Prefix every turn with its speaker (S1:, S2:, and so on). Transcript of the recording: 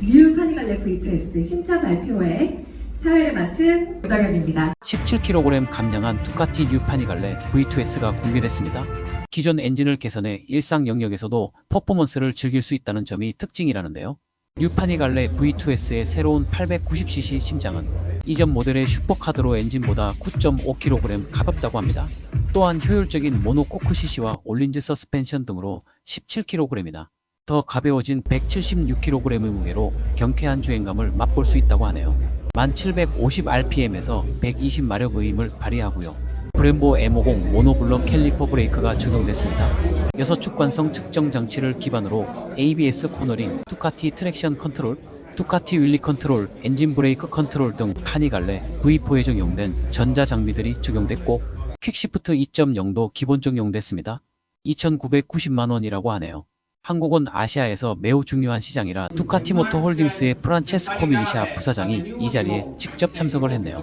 S1: 뉴 파니갈레 V2S 신차 발표회 사회를 맡은 조정현입니다.
S2: 17kg 감량한 두카티 뉴 파니갈레 V2S가 공개됐습니다. 기존 엔진을 개선해 일상 영역에서도 퍼포먼스를 즐길 수 있다는 점이 특징이라는데요. 뉴 파니갈레 V2S의 새로운 890cc 심장은 이전 모델의 슈퍼카드로 엔진보다 9.5kg 가볍다고 합니다. 또한 효율적인 모노코크 CC와 올린즈 서스펜션 등으로 17kg이나 더 가벼워진 176kg의 무게로 경쾌한 주행감을 맛볼 수 있다고 하네요. 1750rpm에서 120마력의 힘을 발휘하고요. 브렘보 M50 모노블럭 캘리퍼 브레이크가 적용됐습니다. 6축관성 측정 장치를 기반으로 ABS 코너링, 두카티 트랙션 컨트롤, 두카티 윌리 컨트롤, 엔진 브레이크 컨트롤 등 카니갈레 V4에 적용된 전자 장비들이 적용됐고 퀵시프트 2.0도 기본 적용됐습니다. 2,990만 원이라고 하네요. 한국은 아시아에서 매우 중요한 시장이라 두카티 모터 홀딩스의 프란체스코 밀리샤 부사장이 이 자리에 직접 참석을 했네요.